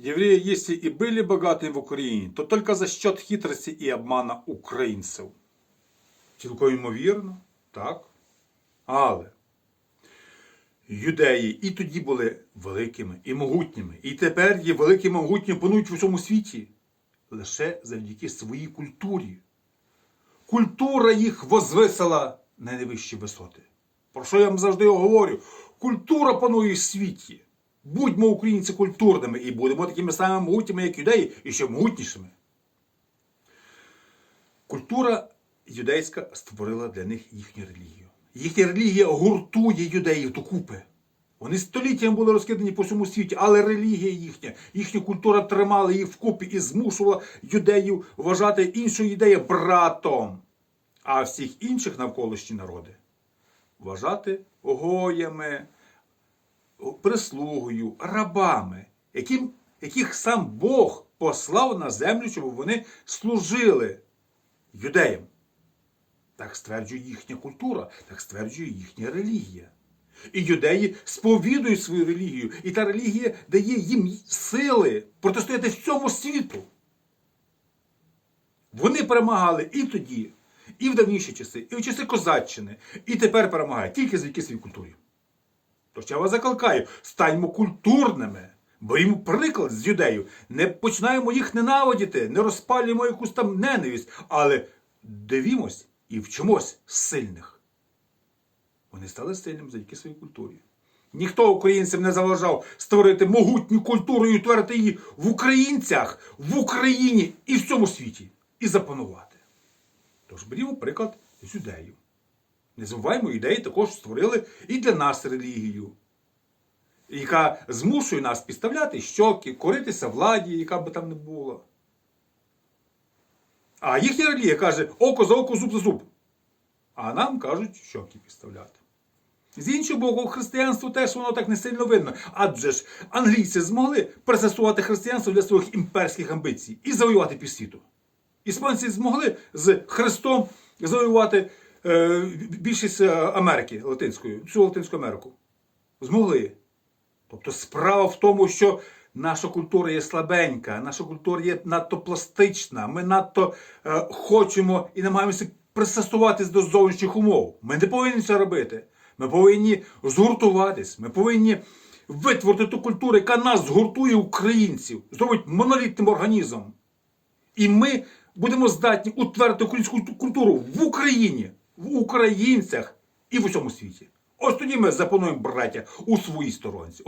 Евреи, если и были богаты в Украине, то только за счет хитрости и обмана українців. Цілком ймовірно, так. Але юдеї і тоді були великими і могутніми, і тепер є великими і могутніми панують в усьому світі лише завдяки своїй культурі. Культура їх возвисила на найвищі висоти. Про що я вам завжди говорю? Культура панує в світі. Будьмо українці культурними і будемо такими самими могутніми, як юдеї, і ще могутнішими. Культура юдейська створила для них їхню релігію. Їхня релігія гуртує юдеїв докупи. Вони століттями були розкидані по всьому світі, але релігія їхня, їхня культура тримала їх вкупі і змушувала юдеїв вважати іншу ідею братом, а всіх інших навколишні народи вважати гоями, прислугою, рабами, яким, яких сам Бог послав на землю, щоб вони служили юдеям. Так стверджує їхня культура, так стверджує їхня релігія. І юдеї сповідують свою релігію, і та релігія дає їм сили протистояти всьому світу. Вони перемагали і тоді, і в давніші часи, і в часи козаччини, і тепер перемагають тільки завдяки своїй культурі. Тож я вас закликаю, станьмо культурними, берімо приклад з юдеїв, не починаємо їх ненавидіти, не розпалюємо якусь там ненависть, але дивімось і вчимось сильних. Вони стали сильними завдяки своїй культурі. Ніхто українцям не заважав створити могутню культуру і утворити її в українцях, в Україні і в цьому світі, і запанувати. Тож берімо приклад з юдеїв. Не забуваємо, ідеї також створили і для нас релігію, яка змушує нас підставляти щоки, коритися владі, яка би там не була. А їхня релігія каже око за око, зуб за зуб. А нам кажуть щоки підставляти. З іншого боку, християнство теж воно так не сильно видно. Адже ж англійці змогли присасувати християнство для своїх імперських амбіцій і завоювати півсвіту. Іспанці змогли з Христом завоювати більшість е, Америки Латинської, всю Латинську Америку. Змогли. Тобто справа в тому, що наша культура є слабенька, наша культура є надто пластична, ми надто е, хочемо і намагаємося пристосуватись до зовнішніх умов. Ми не повинні це робити. Ми повинні згуртуватись, ми повинні витворити ту культуру, яка нас згуртує українців, зробить монолітним організмом. І ми будемо здатні утвердити українську культуру в Україні, в українцях і в усьому світі. Ось тоді ми запануємо браття у своїй сторонці.